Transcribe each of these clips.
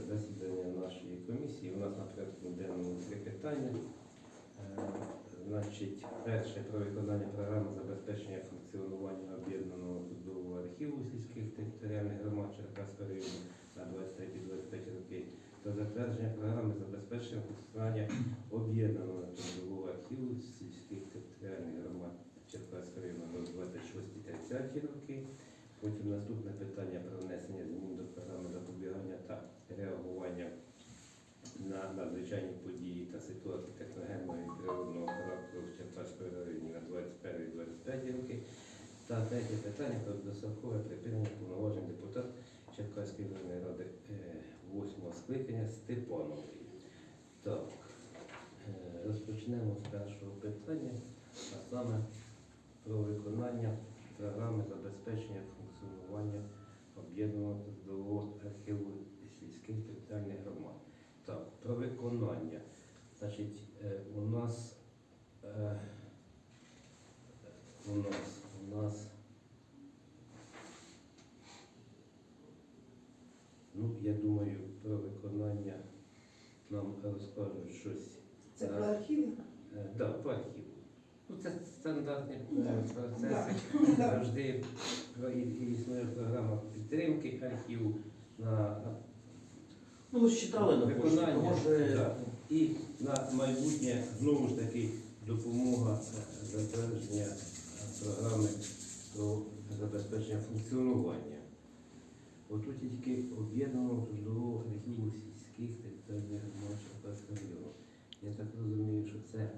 це засідання нашої комісії. У нас на порядку денному три питання. Е, Значить, перше про виконання програми забезпечення функціонування об'єднаного судового архіву сільських територіальних громад Черкаського району на 23-25 роки та затвердження програми забезпечення функціонування об'єднаного судового архіву сільських територіальних громад Черкаського району на 26-30 роки. Потім наступне питання про внесення змін до програми запобігання та реагування на надзвичайні події та ситуації техногенного і природного характеру в Черкаської районі на 21-25 роки. Та третє питання про дострокове припинення повноважень депутат Черкаської районної ради 8 скликання Степанової. Так, е, розпочнемо з першого питання, а саме про виконання програми забезпечення функціонування об'єднаного трудового архіву сільських територіальних громад. Так, про виконання. Значить, е, у нас е, у нас у нас ну, я думаю, про виконання нам розкажуть щось. Це про архіви? Е, Да, по архіву. Ну, це стандартні е, процеси. Завжди існує програма підтримки архіву на, Ну, Виконання, може... і на майбутнє знову ж таки допомога е, затвердження е, програми про забезпечення функціонування. Отут тільки об'єднаного трудового архіву сільських територіальних громад Черкаського. Я так розумію, що це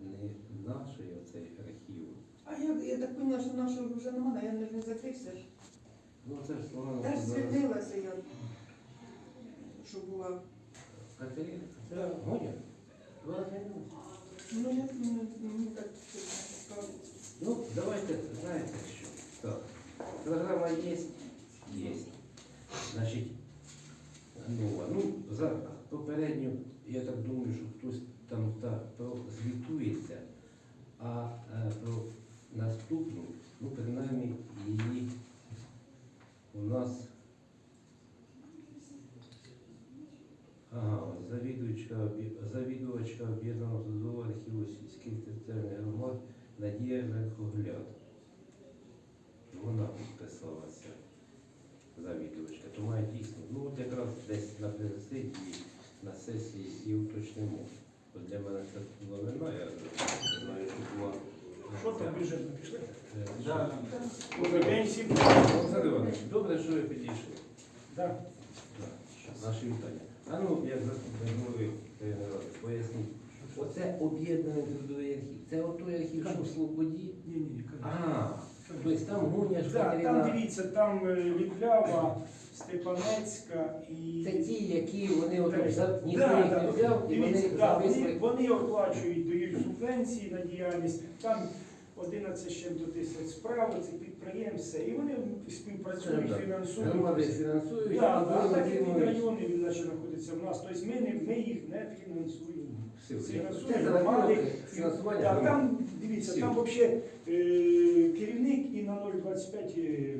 не наш оцей архів. А я, я так поняла, що нашого вже немає, я не, не закрився ж. Ну це ж слова Теж зараз. звільнилася я, що була. Катерина, це. Гоня? Вона звільнилася. Ну, я ну, ну, так кажуть. Ну, давайте, знаєте що? Так, програма є, є. Значить, нова. Ну, за попередню, я так думаю, що хтось там та, звітується, а е, про наступну, ну, принаймні, її у нас. Ага, завідувачка, об'єднаного трудового архіву сільських територіальних громад Надія Верхогляд. Вона підписалася завідувачка. То має дійсно. Ну от якраз десь на президії, на сесії і уточнимо. От для мене це новина, я знаю, що була. Що там бюджетно пішли? Е, Да. Олександр Іванович, добре, що ви підійшли. Так, Наші вітання. А ну, як заступник голови поясніть. Оце об'єднаний трудовий архів. Це от той архів, що в Слободі. Ні, ні, А, тобто там гуня ж Да, там дивіться, там е, Ліплява, Степанецька і. Це ті, які вони от Так. за ніхто Да, їх да, не взяв, і Дивіться, вони да, вони, зависли. вони оплачують, дають субвенції на діяльність. Там 11 з чим-то тисяч справ, це підприємства, і вони співпрацюють, Так, фінансують. Громади фінансують, Да, а а вони так як отримують. райони він наче знаходиться в нас, тобто ми, не, ми їх не фінансуємо. Там, дивіться, там взагалі керівник і на 0,25 е.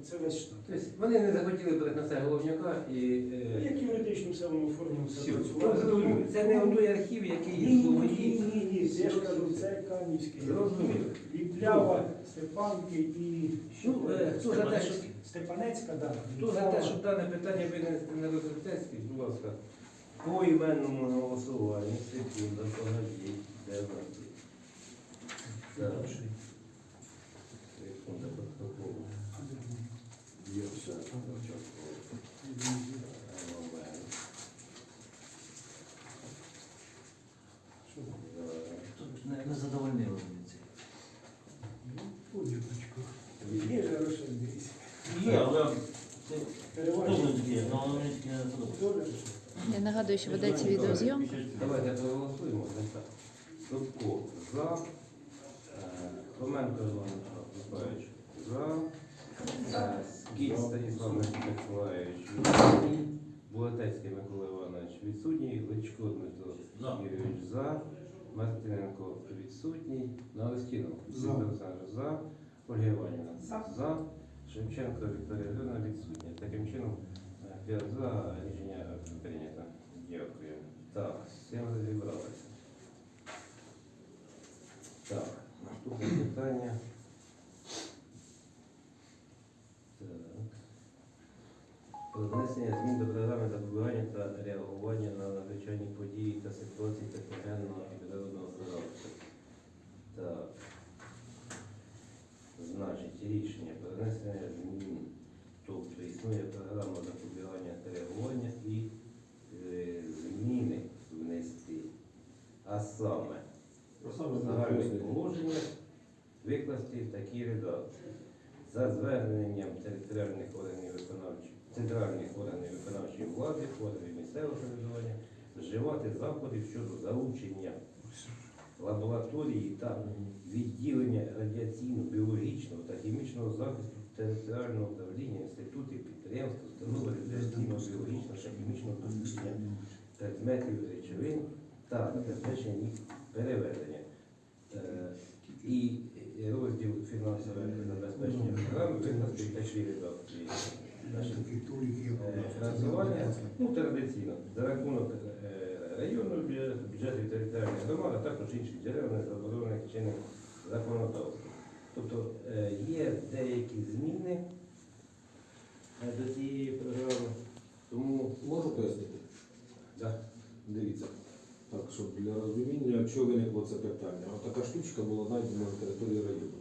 Оце весь штат. Тобто вони не захотіли брати на це головняка і... е, Як юридично все воно оформлено, все Все. працювало. Ну. Це не той архів, який Ні, в ні, ні, ні, ні, я ж кажу, це Канівський. Зрозуміло. Ліплява, Степанки і Ну, е, хто за те, що Степанецька, так. Хто за те, щоб дане питання винести на розгляд будь ласка, по іменному голосуванню, секунда, погодіть, де є? Секунда, протокол. Є все, протокол. Момент. Тут не, не задовольнили мені це. Є же Рошель, дивіться. Є, але це Переважно. теж є, але мені таки не подобається. Добре. Я нагадую, що ведеться відеозйомка. Давайте проголосуємо. так. Собко за. Е, Хоменко Іван Миколаївич за. Е, Станіслав Миколаївич відсутній. Булатецький Микола Іванович відсутній. Личко Дмитро Юрійович за. Мартиненко відсутній. Налистінов. Олександр за. Ольга Іванівна За. Шевченко Вікторія Грина відсутня. Таким чином е, П'ять за рішення прийнято. Дякую. Так, з цим розібралися. Так, наступне питання. Так. Внесення змін до програми запобігання та реагування на надзвичайні події та ситуації техногенного і природного характеру. Так. Значить, рішення про внесення змін. Тобто існує програма запобігання та реагування і е, зміни внести. А саме загальне положення викласти в такій редакції. За зверненням територіальних органів виконавчої, центральних органів виконавчої влади, органів місцевого самоврядування, вживати заходів щодо залучення лабораторії та відділення радіаційно-біологічного та хімічного захисту територіального управління інститутів, підприємств, установ радіаційно-біологічного та хімічного дослідження предметів речовин та забезпечення їх переведення. Е, І розділ фінансове забезпечення програми викласти редакції. Е, Фінансування ну, традиційно за рахунок е, районного бюджету, бюджетів територіальних громад, а також інших джерел не заборонених чинним законодавством. Тобто є деякі зміни до цієї програми, тому Можу пояснити? да, Дивіться. Так, щоб для розуміння, чого виникло це питання. Ось така штучка була знайдена на території району.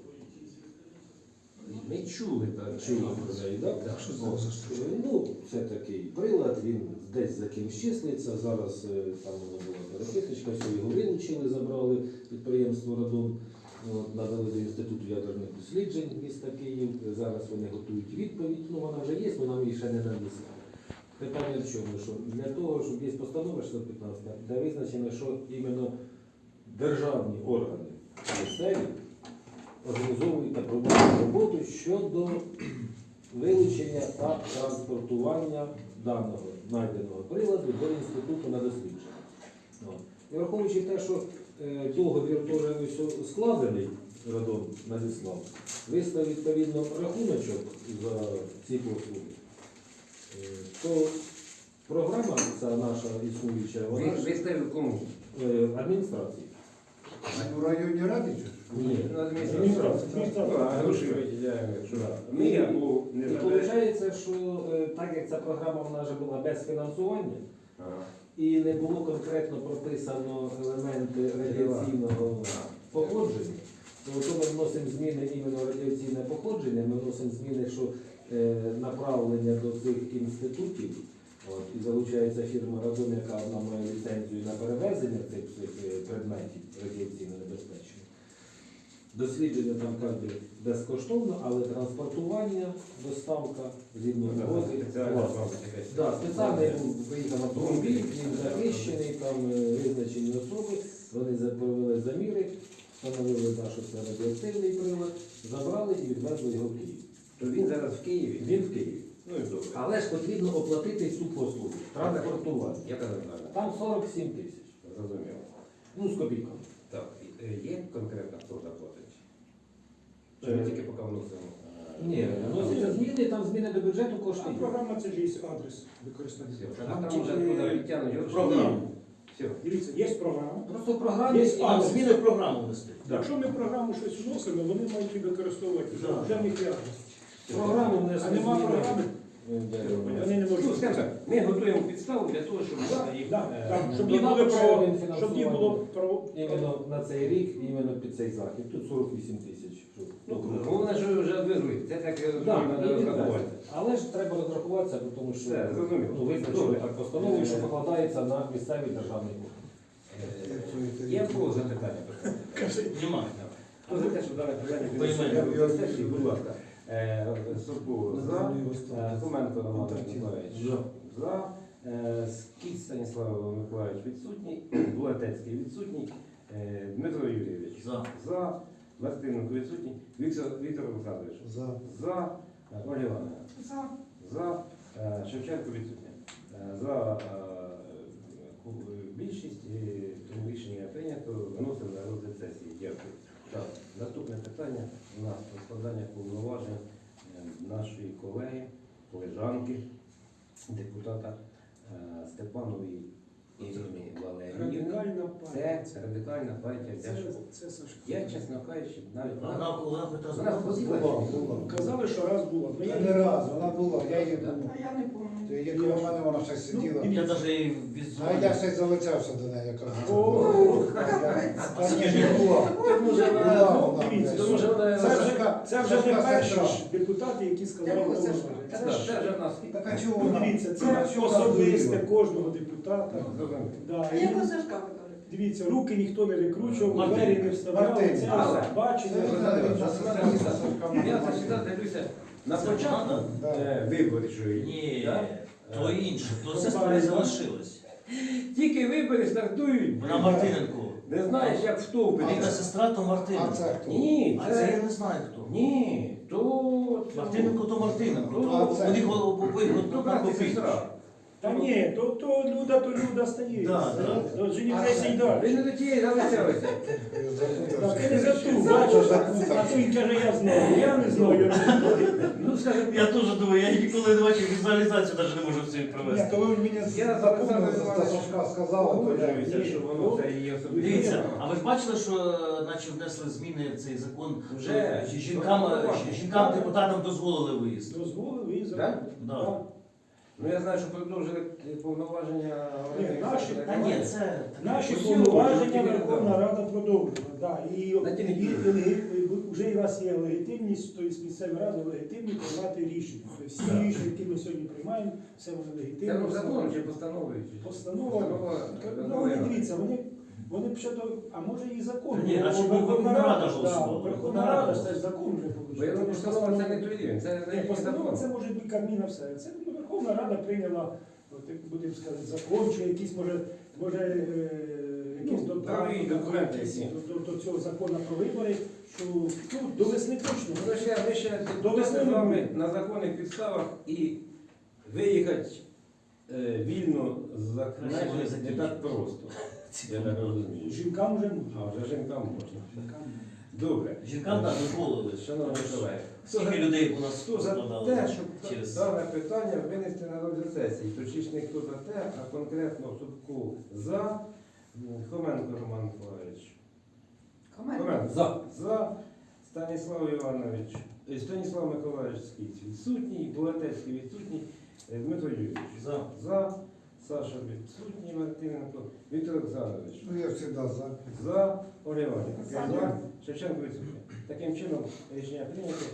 ми чули про Чули про неї, так? Так. О, Ну, це такий прилад, він десь за кимсь числиться. Зараз е, там воно була переписочка, все його вилучили, забрали підприємство Радон, надали до Інституту ядерних досліджень міста Київ. Зараз вони готують відповідь. Ну, вона вже є, але нам її ще не надіслали. Питання в чому? Що для того, щоб є постанова 615, де визначено, що іменно державні органи місцеві організовують та проводять роботу щодо вилучення та транспортування даного знайденого приладу до інституту на дослідження. І враховуючи те, що е, договір теж складений, Радон надіслав, вистав відповідно рахуночок за ці послуги, то програма ця наша існуюча, вона ж ви ставили кому? е, адміністрації. У районі раді чи? Ні. Ну, адміністрація. Адміністрація. Ну, а гроші виділяємо, якщо Да. ми або не І заберемо. виходить, що е, так як ця програма вона вже була без фінансування Ага. і не було конкретно прописано елементи радіаційного походження, то то ми вносимо зміни іменно радіаційне походження, ми вносимо зміни, що е, направлення до цих інститутів, от, і залучається фірма Разом, яка вона має ліцензію на перевезення цих е, предметів радіаційно небезпечних. Дослідження там якби безкоштовно, але транспортування, доставка згідно Ну, якась. Да, спеціальний виїхав автомобіль, він захищений, там е, визначені особи, вони провели заміри, встановили, що це радіоактивний прилад, забрали і відвезли його в Київ. То він зараз в Києві. Він в Києві. Ну і добре. Але ж потрібно оплатити цю послугу, транспортування. Я казав правильно. Там 47 тисяч. Зрозуміло. Ну, з копійками. Так, е, є конкретно хто заплатить? Чи ми Е, тільки поки вносимо? е, Ні, вносяться зміни, там зміни до бюджету А коштують. програма це ж є адрес використання. Там Там вже тільки куди відтягнуть програму. Все. Дивіться, є програма. Просто в програмі Є адрес. зміни в програму внести. Якщо ми програму щось вносимо, вони мають її використовувати. Да. Вже в них є адрес. в програму А нема зміни. програми, вони? не Ну, можуть. скажімо так, ми готуємо підставу для того, щоб Так, їх... так, е, так, щоб ну, їх було там право, він щоб було право. Іменно на цей рік, іменно під цей захід. Тут 48 тисяч. щоб Ну, головне, що ви вже відвезли. Це так е, Да, треба розрахувати. Але ж треба розрахуватися, тому що Все, зрозуміло. ну, визначили так постановою, що покладається на місцевий державний орган. Е, Є в кого запитання? Немає. Хто за те, що дане питання будь ласка. Е, Собко за, Е, Хоменко Роман Миколаївич за, Е, Скіць Станіслав Миколаївич відсутній, Булатецький відсутній, Е, Дмитро Юрійович За. Мартиненко відсутній, Віктор, Віктор Олександрович За. за, Е, Ольга Івановна За. за, Е, Шевченко відсутня. Е, За більшість, тому рішення прийнято, виносимо на розгляд сесії. Дякую. Так, наступне питання у нас про складання повноважень нашої колеги, колежанки депутата Ірини Валеріївни. Радикальна партія. Це радикальна партія Це, Дяшко. це Сашко. Я, чесно кажучи, навіть Вона хоч Вона була. ходила. Була, була. Казали, що раз було. Ну, Та я не раз, вона була, я її А я не пам'ятаю. Є коло мене, вона ще сиділа. Ну, Я навіть і А я ще й залицявся до неї, яка О, Та ні, не була. Вона- Була вона, дивіться, блядь. вона- Це вже, це вже не Сашка перші ж депутати, які сказали, що це Це ж це вже в нас. Так а чого Ну, вона? дивіться, це Вона особисте кожного депутата. Да, А і, якого Сашка ви кажете? дивіться, руки ніхто не викручував, Мартин. двері не вставляли, Мартин. це Але- Я завжди дивлюся на? Да. е, виборчої. Ні, да? то Е, інше, то сестра і залишилась. Тільки вибори стартують. Вона Мартиненко. Не знаєш, як. Рідна сестра, то А Мартиненко. це хто? Ні, А це я це... не знаю хто. Ні, то... Мартиненко то Мартиненко. А То у них обоїх То одна брат і копійка. сестра. Та ні, то, то люда, то люда стає. Да, да. То це- й Ви далі. не до тієї залицялися. Так, ти не за ту, бачиш, а а каже, я знаю, я не знаю. Ну, скажімо, Я теж думаю, я ніколи не бачив візуалізацію, навіть не можу всю Ні, провести. то ви мені Я запомнили, зараз за Сашка сказали, то я... погоджуюся, що воно це її особисте. Дивіться, а ви ж бачили, що наче внесли зміни в цей закон? Вже. що жінкам, жінкам депутатам дозволили виїзд. Дозволив і Да? за. Да. Ну, я знаю, що продовжили повноваження... Ні, наші- Та ні, це Наші Усі повноваження Верховна Рада продовжила. Да. І, і, На і, вже і у вас є легітимність, тобто місцеві ради легітимні приймати рішення. Тобто всі рішення, які ми сьогодні приймаємо, все вони Це легітимні. ну, закон чи постановою? чи- Постанова. Постанова, Ну, вони дивіться, вони, вони б ще до, а може і закон. Ні, а чому Верховна Верховна Рада ж, голосувала? Верховна Верховна Рада ж це ж закон вже Бо я думаю, постанова це не той рівень, це Ні, не постанова закон. це може бути Кабміна все. Це ну, Верховна Рада прийняла, от, будемо сказати, закон, чи якісь може, може е, якісь Ну, до, документи до, до, до цього закону про вибори, що ну, до весни точно. Ну, ще, ми ще До весни з вами на законних підставах і виїхати е, вільно з Красиво межі не так просто. Я так розумію. Жінкам вже можна. А вже жінкам можна. Добре. жінкам так дозволили. Шановні колеги, Скільки людей у нас хто за те, щоб через дане питання винести на розгляд сесії? Точніше, не хто за те, а конкретно Субку за Хоменко Роман Миколаївич. Хоменко за. За Станіслав Іванович. е, Станіслав Миколаївич Скіць відсутній, Бугатецький відсутній, е, Дмитро Юрійович. За. За. Саша відсутній, Мартиненко. Віктор Оксанович. Ну я завжди за. За Ольга За. За. Шевченко відсутній. Таким чином рішення прийнято.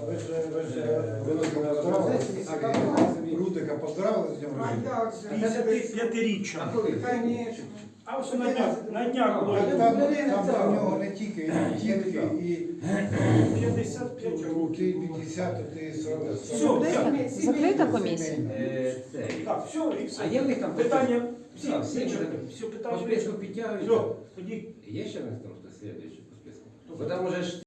А ви ж ви ж виносимо на сесії, а там собі- Рудика поздравили з днем рождения? як же? 55 п'ятиріччя. А коли? Конечно. А ось на днях, на днях було Так Там, там до нього не тільки і дітки, і 55 ти років. 50, ти 40. Все. Закрита комісія? Е, це. Так, все, і все. А є в них там Питання, всі, Так, всі, всі все, по питання. списку? Все, тоді Є ще в них там хтось слідуючий по списку? Бо там уже ж